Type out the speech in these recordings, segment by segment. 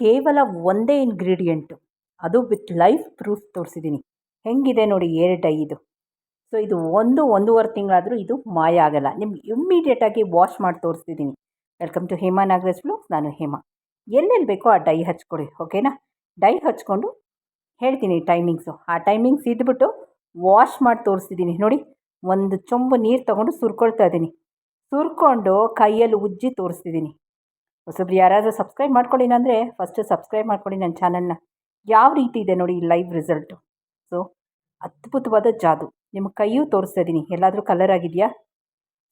ಕೇವಲ ಒಂದೇ ಇಂಗ್ರೀಡಿಯೆಂಟು ಅದು ವಿತ್ ಲೈಫ್ ಪ್ರೂಫ್ ತೋರಿಸಿದ್ದೀನಿ ಹೆಂಗಿದೆ ನೋಡಿ ಏರ್ ಡೈ ಇದು ಸೊ ಇದು ಒಂದು, ಒಂದೂವರೆ ತಿಂಗಳಾದರೂ ಇದು ಮಾಯ ಆಗಲ್ಲ. ನಿಮ್ಗೆ ಇಮ್ಮಿಡಿಯೇಟಾಗಿ ವಾಶ್ ಮಾಡಿ ತೋರಿಸ್ತಿದ್ದೀನಿ welcome to Hema Nagaraj vlogs ನಾನು ಹೇಮಾ. ಎಲ್ಲೆಲ್ಲಿ ಬೇಕೋ ಆ ಡೈ ಹಚ್ಕೊಡಿ ಓಕೆನಾ ಡೈ ಹಚ್ಕೊಂಡು ಹೇಳ್ತೀನಿ ಟೈಮಿಂಗ್ಸು ಆ ಟೈಮಿಂಗ್ಸ್ ಇದ್ಬಿಟ್ಟು ವಾಶ್ ಮಾಡಿ ತೋರಿಸ್ತಿದ್ದೀನಿ ನೋಡಿ, ಒಂದು ಚೊಂಬು ನೀರು ತಗೊಂಡು ಸುರ್ಕೊಳ್ತಾ ಇದ್ದೀನಿ ಸುರ್ಕೊಂಡು ಕೈಯಲ್ಲಿ ಉಜ್ಜಿ ತೋರಿಸ್ತಿದ್ದೀನಿ ಹೊಸಬ್ರು ಯಾರಾದರೂ ಸಬ್ಸ್ಕ್ರೈಬ್ ಮಾಡ್ಕೊಂಡಿಲ್ಲ ಅಂದರೆ ಫಸ್ಟು ಸಬ್ಸ್ಕ್ರೈಬ್ ಮಾಡ್ಕೊಳ್ಳಿ ನನ್ನ ಚಾನಲ್ನ ಯಾವ ರೀತಿ ಇದೆ ನೋಡಿ ಲೈವ್ ರಿಸಲ್ಟು ಸೊ ಅದ್ಭುತವಾದ ಜಾದು. ನಿಮ್ಮ ಕೈಯೂ ತೋರಿಸ್ತಾ ಇದ್ದೀನಿ ಎಲ್ಲಾದರೂ ಕಲರ್ ಆಗಿದೆಯಾ?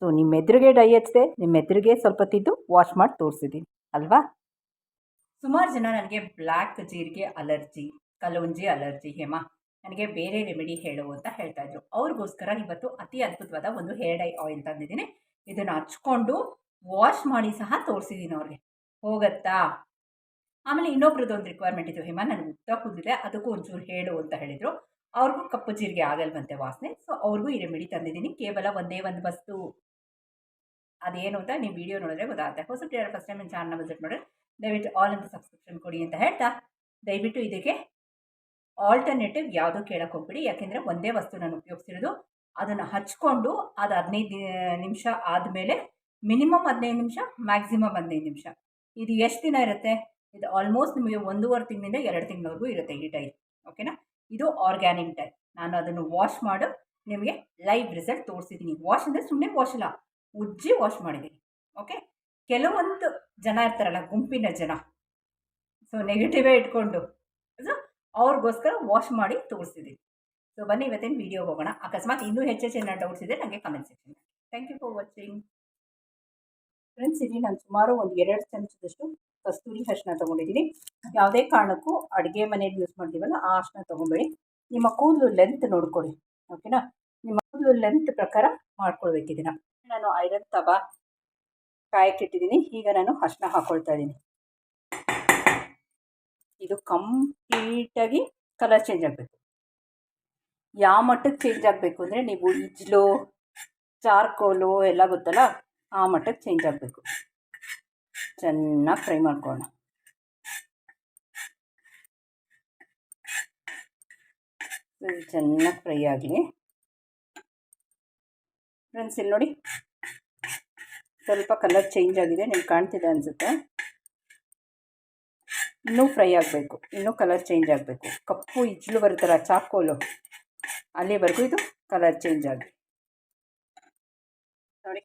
ಸೊ ನಿಮ್ಮ ಎದುರಿಗೆ ಡೈ ಹಚ್ಚಿದೆ ನಿಮ್ಮ ಎದುರಿಗೆ ಸ್ವಲ್ಪ ತಿದ್ದು ವಾಶ್ ಮಾಡಿ ತೋರಿಸಿದ್ದೀನಿ ಅಲ್ವಾ? ಸುಮಾರು ಜನ ನನಗೆ ಬ್ಲ್ಯಾಕ್ ಜೀರಿಗೆ ಅಲರ್ಜಿ ಕಲೋಂಜಿ ಅಲರ್ಜಿ ಹೇಮ, ನನಗೆ ಬೇರೆ ರೆಮಿಡಿ ಹೇಳು ಅಂತ ಹೇಳ್ತಾ ಇದ್ರು. ಅವ್ರಿಗೋಸ್ಕರ ಇವತ್ತು ಅತಿ ಅದ್ಭುತವಾದ ಒಂದು ಹೇರ್ ಡೈ ಆಯಿಲ್ ತಂದಿದ್ದೀನಿ. ಇದನ್ನು ಹಚ್ಕೊಂಡು ವಾಶ್ ಮಾಡಿ ಸಹ ತೋರಿಸಿದ್ದೀನಿ ಅವ್ರಿಗೆ. ಹೋಗತ್ತಾ? ಆಮೇಲೆ ಇನ್ನೊಬ್ರದ್ದು ಒಂದು ರಿಕ್ವೈರ್ಮೆಂಟ್ ಇತ್ತು. ಹೇಮಾ ನನಗೆ ಉದ್ದ ಕೂದಿದೆ ಅದಕ್ಕೂ ಒಂಚೂರು ಹೇಳು ಅಂತ ಹೇಳಿದರು. ಅವ್ರಿಗೂ ಕಪ್ಪು ಜೀರಿಗೆ ಆಗಲ್ವಂತೆ ವಾಸನೆ. ಸೊ ಅವ್ರಿಗೂ ಈ ರೆಮಿಡಿ ತಂದಿದ್ದೀನಿ. ಕೇವಲ ಒಂದೇ ಒಂದು ವಸ್ತು. ಅದೇನು ಅಂತ ನೀವು ವಿಡಿಯೋ ನೋಡಿದ್ರೆ ಗೊತ್ತಾಗುತ್ತೆ. ಹೊಸಬ್ರು ಫಸ್ಟ್ ಟೈಮ್ ನನ್ನ ಚಾನಲ್ನ ವಿಸಿಟ್ ಮಾಡಿದ್ರೆ ದಯವಿಟ್ಟು ಆಲ್ ಅಂತ ಸಬ್ಸ್ಕ್ರಿಪ್ಷನ್ ಕೊಡಿ ಅಂತ ಹೇಳ್ತಾ, ದಯವಿಟ್ಟು ಇದಕ್ಕೆ ಆಲ್ಟರ್ನೇಟಿವ್ ಯಾವುದೂ ಕೇಳಕ್ಕೆ ಹೋಗ್ಬಿಡಿ. ಯಾಕೆಂದರೆ ಒಂದೇ ವಸ್ತು ನಾನು ಉಪಯೋಗಿಸಿರೋದು. ಅದನ್ನು ಹಚ್ಕೊಂಡು ಅದು ಹದಿನೈದು ನಿಮಿಷ ಆದಮೇಲೆ ಮಿನಿಮಮ್ ಹದಿನೈದು ನಿಮಿಷ, ಮ್ಯಾಕ್ಸಿಮಮ್ ಹದಿನೈದು ನಿಮಿಷ. ಇದು ಎಷ್ಟು ದಿನ ಇರುತ್ತೆ? ಇದು ಆಲ್ಮೋಸ್ಟ್ ನಿಮಗೆ ಒಂದೂವರೆ ತಿಂಗಳಿಂದ ಎರಡು ತಿಂಗಳವರೆಗೂ ಇರುತ್ತೆ ಈ ಟೈಪ್ ಓಕೆನಾ ಇದು ಆರ್ಗ್ಯಾನಿಕ್ ಟೈಪ್ ನಾನು ಅದನ್ನು ವಾಶ್ ಮಾಡು, ನಿಮಗೆ ಲೈವ್ ರಿಸಲ್ಟ್ ತೋರಿಸಿದ್ದೀನಿ ವಾಶ್ ಅಂದರೆ ಸುಮ್ಮನೆ ವಾಶ್ ಇಲ್ಲ ಉಜ್ಜಿ ವಾಶ್ ಮಾಡಿದ್ದೀನಿ ಓಕೆ ಕೆಲವೊಂದು ಜನ ಇರ್ತಾರಲ್ಲ, ಗುಂಪಿನ ಜನ. ಸೊ ನೆಗೆಟಿವೇ ಇಟ್ಕೊಂಡು ಸೊ ಅವ್ರಿಗೋಸ್ಕರ ವಾಶ್ ಮಾಡಿ ತೋರಿಸಿದ್ದೀನಿ ಸೊ ಬನ್ನಿ ಇವತ್ತಿನ ವೀಡಿಯೋಗೆ ಹೋಗೋಣ. ಅಕಸ್ಮಾತ್ ಇನ್ನೂ ಹೆಚ್ಚೆಚ್ಚಿನ ಡೌಟ್ಸ್ ಇದೆ ನನಗೆ comment section thank you for watching friends ಇಲ್ಲಿ ನಾನು ಸುಮಾರು ಒಂದು ಎರಡು ಚಮಚದಷ್ಟು ಕಸ್ತೂರಿ ಅರಿಶಿನ ತೊಗೊಂಡಿದ್ದೀನಿ. ಯಾವುದೇ ಕಾರಣಕ್ಕೂ ಅಡುಗೆ ಮನೇಲಿ ಯೂಸ್ ಮಾಡ್ತೀವಲ್ಲ, ಆ ಅರಿಶಿನ ತೊಗೊಬೇಡಿ. ನಿಮ್ಮ ಕೂದಲು ಲೆಂತ್ ನೋಡ್ಕೊಳ್ಳಿ ಓಕೆನಾ ನಿಮ್ಮ ಕೂದಲು ಲೆಂತ್ ಪ್ರಕಾರ ಮಾಡ್ಕೊಳ್ಬೇಕಿದ್ದೀನ ನಾನು ಐರನ್ ತವ ಕಾಯಕ್ಕಿಟ್ಟಿದ್ದೀನಿ ಈಗ ನಾನು ಅರಿಶಿನ ಹಾಕ್ಕೊಳ್ತಾ ಇದ್ದೀನಿ. ಇದು ಕಂಪ್ಲೀಟಾಗಿ ಕಲರ್ ಚೇಂಜ್ ಆಗಬೇಕು. ಯಾವ ಮಟ್ಟಕ್ಕೆ ಚೇಂಜ್ ಆಗಬೇಕು ಅಂದರೆ ನೀವು ಇಜ್ಲು ಚಾರ್ಕೋಲು ಎಲ್ಲ ಗೊತ್ತಲ್ಲ? ಆ ಮಟ್ಟಕ್ಕೆ ಚೇಂಜ್ ಆಗಬೇಕು. ಚೆನ್ನಾಗಿ ಫ್ರೈ ಮಾಡ್ಕೊಳ್ಳೋಣ. ಚೆನ್ನಾಗಿ ಫ್ರೈ ಆಗಲಿ. ಫ್ರೆಂಡ್ಸ್ ಇಲ್ಲಿ ನೋಡಿ. ಸ್ವಲ್ಪ ಕಲರ್ ಚೇಂಜ್ ಆಗಿದೆ, ನಿಮ್ಗೆ ಕಾಣ್ತಿದೆ ಅನಿಸುತ್ತೆ. ಇನ್ನೂ ಫ್ರೈ ಆಗಬೇಕು, ಇನ್ನೂ ಕಲರ್ ಚೇಂಜ್ ಆಗಬೇಕು. ಕಪ್ಪು ಇಜ್ಲು ಬರುತ್ತಲ್ಲ ಚಾಕೋಲು ಅಲ್ಲಿವರೆಗೂ ಇದು ಕಲರ್ ಚೇಂಜ್ ಆಗಲಿ ನೋಡಿ.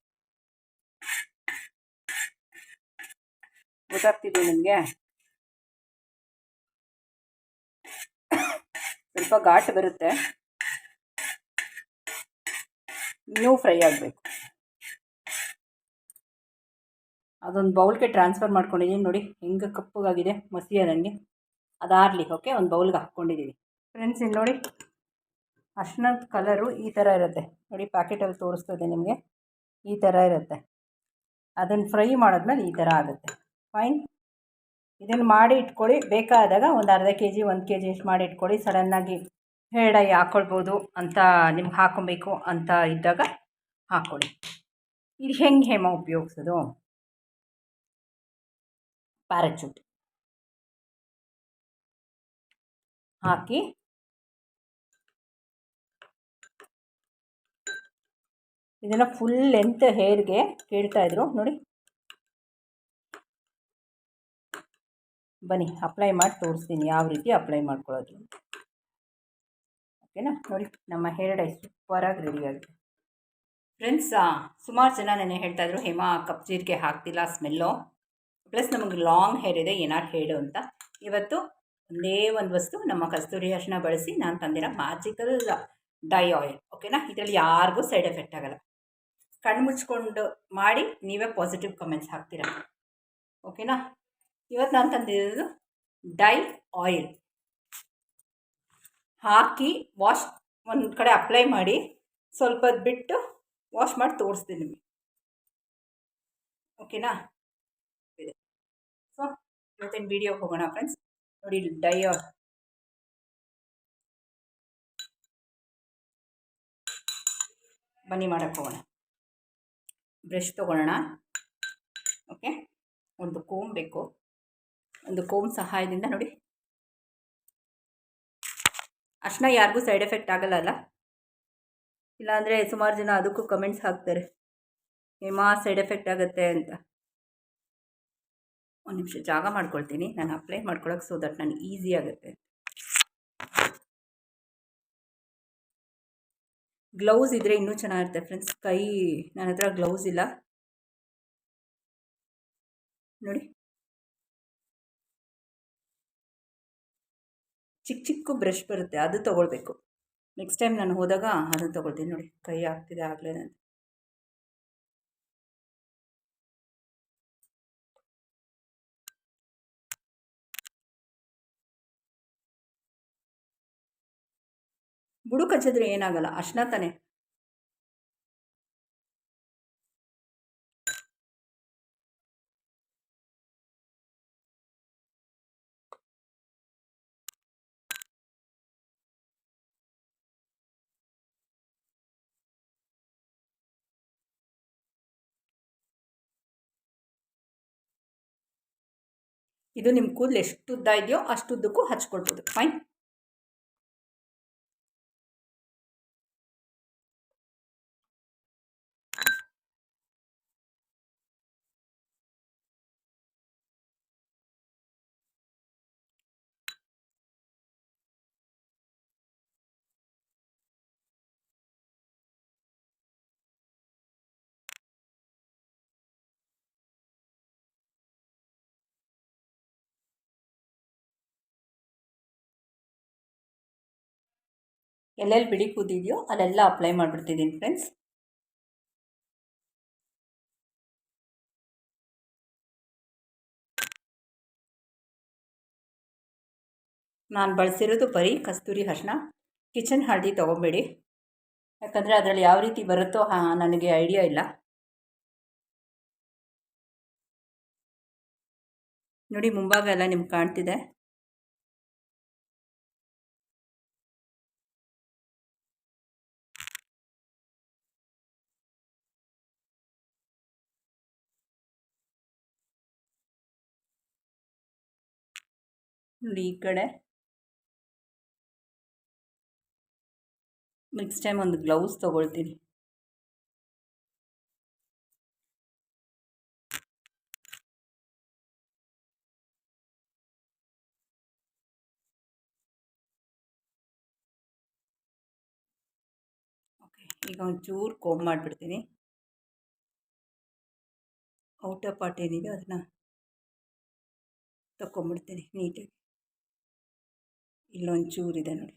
ಗೊತ್ತಾಗ್ತಿದೆ ನಿಮಗೆ ಸ್ವಲ್ಪ ಘಾಟ್ ಬರುತ್ತೆ. ಇನ್ನೂ ಫ್ರೈ ಆಗಬೇಕು. ಅದೊಂದು ಬೌಲ್ಗೆ ಟ್ರಾನ್ಸ್ಫರ್ ಮಾಡ್ಕೊಂಡಿದ್ದೀನಿ ನೋಡಿ, ಹೆಂಗೆ ಕಪ್ಪಗಾಗಿದೆ ಮಸಿ ಅದಂಗೆ ಅದಾರಲಿ ಓಕೆ? ಒಂದು ಬೌಲ್ಗೆ ಹಾಕ್ಕೊಂಡಿದ್ದೀವಿ ಫ್ರೆಂಡ್ಸ್ ಇಲ್ಲಿ ನೋಡಿ, ಅರ್ಶಿನದ ಕಲರು ಈ ಥರ ಇರುತ್ತೆ. ನೋಡಿ ಪ್ಯಾಕೆಟಲ್ಲಿ ತೋರಿಸ್ತದೆ ನಿಮಗೆ. ಈ ಥರ ಇರುತ್ತೆ. ಅದನ್ನು ಫ್ರೈ ಮಾಡಿದ್ಮೇಲೆ ಈ ಥರ ಆಗುತ್ತೆ. ಫೈನ್ ಇದನ್ನು ಮಾಡಿ ಇಟ್ಕೊಳ್ಳಿ. ಬೇಕಾದಾಗ ಒಂದು ಅರ್ಧ ಕೆ ಜಿ ಒಂದು ಕೆ ಜಿ ಇಷ್ಟು ಮಾಡಿ ಇಟ್ಕೊಳ್ಳಿ. ಸಡನ್ನಾಗಿ ಹೇರ್ ಡೈ ಹಾಕ್ಕೊಳ್ಬೋದು ಅಂತ ನಿಮ್ಗೆ ಹಾಕೊಬೇಕು ಅಂತ ಇದ್ದಾಗ ಹಾಕ್ಕೊಳ್ಳಿ ಇದು ಹೆಂಗೆ ಹೇಮ ಉಪಯೋಗಿಸೋದು? ಪ್ಯಾರಚೂಟ್ ಹಾಕಿ. ಇದನ್ನು ಫುಲ್ ಲೆಂತ್ ಹೇರ್ಗೆ ಕೇಳ್ತಾಯಿದ್ರು ನೋಡಿ. ಬನ್ನಿ ಅಪ್ಲೈ ಮಾಡಿ ತೋರಿಸ್ತೀನಿ ಯಾವ ರೀತಿ ಅಪ್ಲೈ ಮಾಡ್ಕೊಳ್ಳೋದು ಓಕೆನಾ ನೋಡಿ, ನಮ್ಮ ಹೇರ್ ಡೈ ಸೂಪರಾಗಿ ರೆಡಿಯಾಗಿದೆ ಫ್ರೆಂಡ್ಸ್ ಸುಮಾರು ಜನ ನೆನೆ ಹೇಳ್ತಾಯಿದ್ರು ಹೇಮಾ, ಕಪ್ ಜೀರಿಗೆ ಹಾಕ್ತಿಲ್ಲ ಸ್ಮೆಲ್ಲು ಪ್ಲಸ್ ನಮಗೆ ಲಾಂಗ್ ಹೇರ್ ಇದೆ, ಏನಾರು ಹೇಳು ಅಂತ. ಇವತ್ತು ಒಂದೇ ಒಂದು ವಸ್ತು ನಮ್ಮ ಕಸ್ತೂರಿ ಅರಿಶಿನ ಬಳಸಿ ನಾನು ತಂದಿರೋ ಮ್ಯಾಜಿಕಲ್ ಡೈ ಆಯಿಲ್ ಓಕೆನಾ ಇದರಲ್ಲಿ ಯಾರಿಗೂ ಸೈಡ್ ಎಫೆಕ್ಟ್ ಆಗಲ್ಲ. ಕಣ್ಣು ಮುಚ್ಕೊಂಡು ಮಾಡಿ, ನೀವೇ ಪಾಸಿಟಿವ್ ಕಮೆಂಟ್ಸ್ ಹಾಕ್ತೀರ? ಓಕೆನಾ ಇವತ್ತು ನಾನು ತಂದಿರೋದು ಡೈ ಆಯಿಲ್. ಹಾಕಿ ವಾಶ್ ಒಂದು ಕಡೆ ಅಪ್ಲೈ ಮಾಡಿ ಸ್ವಲ್ಪ ಬಿಟ್ಟು ವಾಶ್ ಮಾಡಿ ತೋರಿಸ್ತೀನಿ ನಿಮಗೆ. ಓಕೆನಾ? ಸೊ ಇವತ್ತಿನ ವಿಡಿಯೋ ಹೋಗೋಣ ಫ್ರೆಂಡ್ಸ್ ನೋಡಿ ಡೈ ಬನ್ನಿ ಮಾಡೋಕ್ಕೆ ಹೋಗೋಣ. ಬ್ರಷ್ ತೊಗೊಳ್ಳೋಣ. ಓಕೆ? ಒಂದು ಕೋಮ್ ಬೇಕು. ಒಂದು ಕೋಮ್ ಸಹಾಯದಿಂದ ನೋಡಿ. ಅರ್ಶಿನ ಯಾರಿಗೂ ಸೈಡ್ ಎಫೆಕ್ಟ್ ಆಗಲ್ಲ ಅಲ್ಲ? ಇಲ್ಲಾಂದರೆ ಸುಮಾರು ಜನ ಅದಕ್ಕೂ ಕಮೆಂಟ್ಸ್ ಹಾಕ್ತಾರೆ. ಹೇಮಾ, ಸೈಡ್ ಎಫೆಕ್ಟ್ ಆಗುತ್ತೆ ಅಂತ. ಒಂದು ನಿಮಿಷ ಜಾಗ ಮಾಡ್ಕೊಳ್ತೀನಿ. ನಾನು ಅಪ್ಲೈ ಮಾಡ್ಕೊಳಕ್ಕೆ ಸೊ ದಟ್ ನನಗೆ ಈಸಿ ಆಗುತ್ತೆ ಗ್ಲೌಸ್ ಇದ್ದರೆ ಇನ್ನೂ ಚೆನ್ನಾಗಿರುತ್ತೆ ಫ್ರೆಂಡ್ಸ್. ಕೈ ನನ್ನ ಹತ್ರ ಗ್ಲೌಸ್ ಇಲ್ಲ. ನೋಡಿ. ಚಿಕ್ಕ ಚಿಕ್ಕ ಬ್ರಷ್ ಬರುತ್ತೆ, ಅದು ತೊಗೊಳ್ಬೇಕು. ನೆಕ್ಸ್ಟ್ ಟೈಮ್ ನಾನು ಹೋದಾಗ ಅದನ್ನು ತೊಗೊಳ್ತೀನಿ ನೋಡಿ, ಕೈ ಆಗ್ತಿದೆ ಆಗಲೇ ನಾನು ಬುಡುಕಚ್ಚಿದ್ರೆ ಏನಾಗಲ್ಲ ಅಷ್ಟ ತಾನೆ. ಇದು ನಿಮ್ಮ ಕೂದಲು ಎಷ್ಟು ಉದ್ದ ಇದೆಯೋ ಅಷ್ಟು ಉದ್ದಕ್ಕೂ ಹಚ್ಕೊಳ್ಬೋದು. ಫೈನ್ ಎಲ್ಲೆಲ್ಲಿ ಬಿಳಿ ಕೂದಿದೆಯೋ ಅಲ್ಲೆಲ್ಲ ಅಪ್ಲೈ ಮಾಡಿಬಿಡ್ತಿದ್ದೀನಿ ಫ್ರೆಂಡ್ಸ್ ನಾನು ಬಳಸಿರೋದು ಬರೀ ಕಸ್ತೂರಿ ಅರ್ಶಿನ. ಕಿಚನ್ ಹಳದಿ ತೊಗೊಬೇಡಿ. ಯಾಕಂದರೆ ಅದರಲ್ಲಿ ಯಾವ ರೀತಿ ಬರುತ್ತೋ ನನಗೆ ಐಡಿಯಾ ಇಲ್ಲ. ನೋಡಿ ಮುಂಭಾಗ ಎಲ್ಲ ನಿಮ್ಗೆ ಕಾಣ್ತಿದೆ. ನೋಡಿ ಈ ಕಡೆ. ನೆಕ್ಸ್ಟ್ ಟೈಮ್ ಒಂದು ಗ್ಲೌಸ್ ತೊಗೊಳ್ತೀನಿ. ಈಗ ಒಂಚೂರು ಕೋಮ್ ಮಾಡಿಬಿಡ್ತೀನಿ. ಔಟರ್ ಪಾರ್ಟ್ ಏನಿದೆ ಅದನ್ನ ತಗೊಂಬಿಡ್ತೀನಿ ನೀಟಾಗಿ. ಇಲ್ಲೊಂದು ಇದೆ ನೋಡಿ.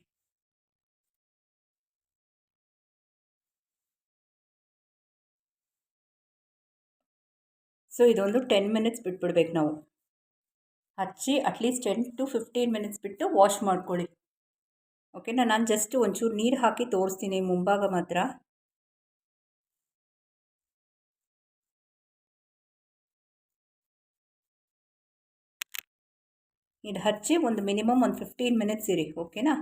ಸೊ ಇದೊಂದು ಟೆನ್ ಮಿನಿಟ್ಸ್ ಬಿಟ್ಬಿಡ್ಬೇಕು ನಾವು. ಹಚ್ಚಿ at least ten to fifteen minutes ಬಿಟ್ಟು ವಾಶ್ ಮಾಡ್ಕೊಳ್ಳಿ. ಓಕೆನಾ ನಾನು ಜಸ್ಟ್ ಒಂಚೂರು ನೀರು ಹಾಕಿ ತೋರಿಸ್ತೀನಿ, ಮುಂಭಾಗ ಮಾತ್ರ. ಇದು ಹಚ್ಚಿ ಒಂದು ಮಿನಿಮಮ್ ಒಂದು ಫಿಫ್ಟೀನ್ ಮಿನಿಟ್ಸ್ ಇರಿ ಓಕೆನಾ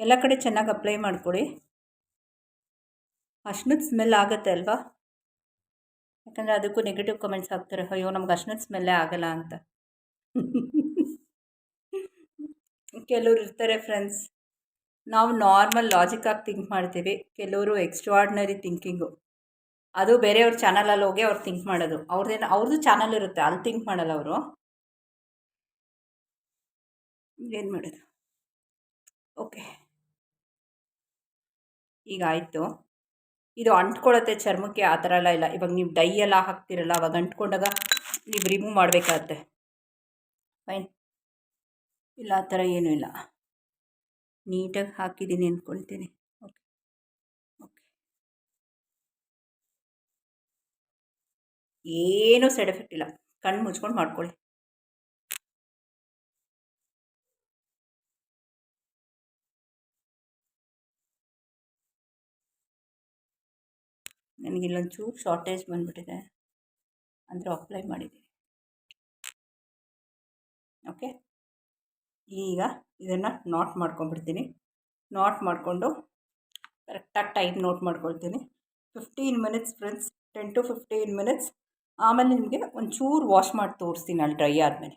ಎಲ್ಲ ಕಡೆ ಚೆನ್ನಾಗಿ ಅಪ್ಲೈ ಮಾಡಿಕೊಡಿ. ಅಶ್ನದ ಸ್ಮೆಲ್ ಆಗುತ್ತೆ ಅಲ್ವಾ? ಯಾಕಂದರೆ ಅದಕ್ಕೂ ನೆಗೆಟಿವ್ ಕಮೆಂಟ್ಸ್ ಹಾಕ್ತಾರೆ, ಅಯ್ಯೋ, ನಮ್ಗೆ ಅಶ್ನದ ಸ್ಮೆಲ್ಲೇ ಆಗಲ್ಲ ಅಂತ. ಕೆಲವ್ರು ಇರ್ತಾರೆ ಫ್ರೆಂಡ್ಸ್ ನಾವು ನಾರ್ಮಲ್ ಲಾಜಿಕಾಗಿ ಥಿಂಕ್ ಮಾಡ್ತೀವಿ. ಕೆಲವರು ಎಕ್ಸ್ಟ್ರಾರ್ಡ್ನರಿ ಥಿಂಕಿಂಗು ಅದು ಬೇರೆಯವ್ರ ಚಾನಲಲ್ಲಿ ಹೋಗಿ ಅವ್ರು ಥಿಂಕ್ ಮಾಡೋದು. ಅವ್ರದ್ದೇನು ಅವ್ರದ್ದು ಚಾನಲ್ ಇರುತ್ತೆ ಅಲ್ಲಿ ಥಿಂಕ್ ಮಾಡಲ್ಲ ಅವರು. ಏನು ಮಾಡೋದು? ಓಕೆ ಈಗ ಆಯಿತು. ಇದು ಅಂಟ್ಕೊಳ್ಳುತ್ತೆ ಚರ್ಮಕ್ಕೆ ಆ ಥರ ಎಲ್ಲ ಇಲ್ಲ. ಇವಾಗ ನೀವು ಡೈ ಎಲ್ಲ ಹಾಕ್ತಿರಲ್ಲ, ಅವಾಗ ಅಂಟ್ಕೊಂಡಾಗ ನೀವು ರಿಮೂವ್ ಮಾಡಬೇಕಾಗತ್ತೆ. ಫೈನ್ ಇಲ್ಲ, ಆ ಥರ ಏನೂ ಇಲ್ಲ. ನೀಟಾಗಿ ಹಾಕಿದ್ದೀನಿ ಅಂದ್ಕೊಳ್ತೀನಿ. ಓಕೆ ಓಕೆ ಏನೂ ಸೈಡ್ ಎಫೆಕ್ಟ್ ಇಲ್ಲ. ಕಣ್ಣು ಮುಚ್ಕೊಂಡು ಮಾಡ್ಕೊಳ್ಳಿ. ನನಗೆ ಇಲ್ಲೊಂದು ಚೂರು ಶಾರ್ಟೇಜ್ ಬಂದುಬಿಟ್ಟಿದೆ. ಅಂದರೆ ಅಪ್ಲೈ ಮಾಡಿದ್ದೀನಿ. ಓಕೆ ಈಗ ಇದನ್ನು ನಾಟ್ ಮಾಡ್ಕೊಂಡ್ಬಿಡ್ತೀನಿ. ನಾಟ್ ಮಾಡಿಕೊಂಡು ಕರೆಕ್ಟಾಗಿ ಟೈಪ್ ನೋಟ್ ಮಾಡ್ಕೊಳ್ತೀನಿ. Fifteen minutes friends ten to fifteen minutes ಆಮೇಲೆ ನಿಮಗೆ ಒಂಚೂರು ವಾಶ್ ಮಾಡಿ ತೋರಿಸ್ತೀನಿ ಅಲ್ಲಿ ಡ್ರೈ ಆದಮೇಲೆ.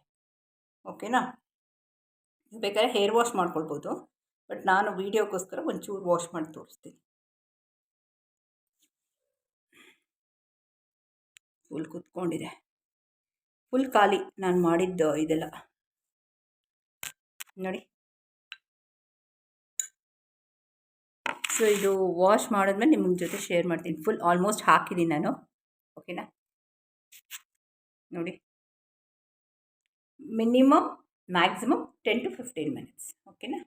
ಓಕೆನಾ ಬೇಕಾದ್ರೆ ಹೇರ್ ವಾಶ್ ಮಾಡ್ಕೊಳ್ಬೋದು. ಬಟ್ ನಾನು ವೀಡಿಯೋಗೋಸ್ಕರ ಒಂಚೂರು ವಾಶ್ ಮಾಡಿ ತೋರಿಸ್ತೀನಿ. ಫುಲ್ ಕುತ್ಕೊಂಡಿದೆ. ಫುಲ್ ಖಾಲಿ ನಾನು ಮಾಡಿದ್ದು ಇದೆಲ್ಲ. ನೋಡಿ. ಸೊ ಇದು ವಾಶ್ ಮಾಡಿದ್ಮೇಲೆ ನಿಮ್ಮ ಜೊತೆ ಶೇರ್ ಮಾಡ್ತೀನಿ. ಫುಲ್ ಆಲ್ಮೋಸ್ಟ್ ಹಾಕಿದ್ದೀನಿ ನಾನು. ಓಕೆನಾ ನೋಡಿ. Minimum maximum ten to fifteen minutes ಓಕೆನಾ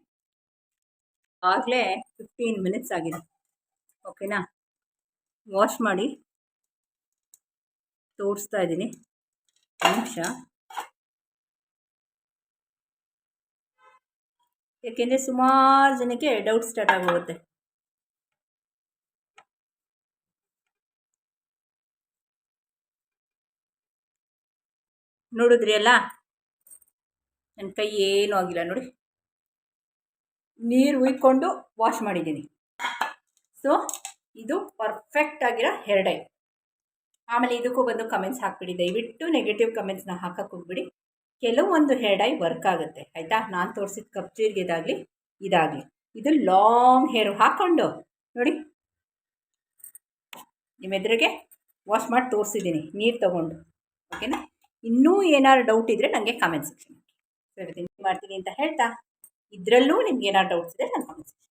ಆಗಲೇ ಫಿಫ್ಟೀನ್ ಮಿನಿಟ್ಸ್ ಆಗಿದೆ. ಓಕೆನಾ ವಾಶ್ ಮಾಡಿ. ತೋರಿಸ್ತಾ ಇದ್ದೀನಿ. ನಿಮಿಷ. ಏಕೆಂದರೆ ಸುಮಾರು ಜನಕ್ಕೆ ಡೌಟ್ ಸ್ಟಾರ್ಟ್ ಆಗೋಗುತ್ತೆ. ನೋಡಿದ್ರಿ ಅಲ್ಲ? ನನ್ನ ಕೈ ಏನೂ ಆಗಿಲ್ಲ ನೋಡಿ. ನೀರು ಉಯ್ಕೊಂಡು ವಾಶ್ ಮಾಡಿದ್ದೀನಿ. ಸೊ ಇದು ಪರ್ಫೆಕ್ಟ್ ಆಗಿರೋ ಹೇರ್ ಡೈ ಆಮೇಲೆ ಇದಕ್ಕೂ ಬಂದು ಕಮೆಂಟ್ಸ್ ಹಾಕ್ಬಿಡಿ. ದಯವಿಟ್ಟು ನೆಗೆಟಿವ್ ಕಮೆಂಟ್ಸ್ನ ಹಾಕಕ್ಕೆ ಹೋಗ್ಬಿಡಿ. ಕೆಲವೊಂದು ಹೇರ್ ಡೈ ವರ್ಕ್ ಆಗುತ್ತೆ. ಆಯಿತಾ? ನಾನು ತೋರಿಸಿದ ಕಪ್ಜೀರಿಗೆದಾಗಲಿ ಇದಾಗಲಿ. ಇದು ಲಾಂಗ್ ಹೇರು ಹಾಕ್ಕೊಂಡು ನೋಡಿ. ನಿಮ್ಮ ಎದುರಿಗೆ ವಾಶ್ ಮಾಡಿ ತೋರಿಸಿದ್ದೀನಿ ನೀರು ತೊಗೊಂಡು. ಓಕೆನಾ ಇನ್ನೂ ಏನಾದ್ರು ಡೌಟ್ ಇದ್ದರೆ ನನಗೆ ಕಾಮೆಂಟ್ ಸೆಕ್ಷನ್ ಸರಿ ಮಾಡ್ತೀನಿ ಅಂತ ಹೇಳ್ತಾ. ಇದರಲ್ಲೂ ನಿಮ್ಗೆ ಏನಾದ್ರು ಡೌಟ್ಸ್ ಇದ್ದರೆ ನಾನು ಕಾಮೆಂಟ್ ಸೆಕ್ಷನ್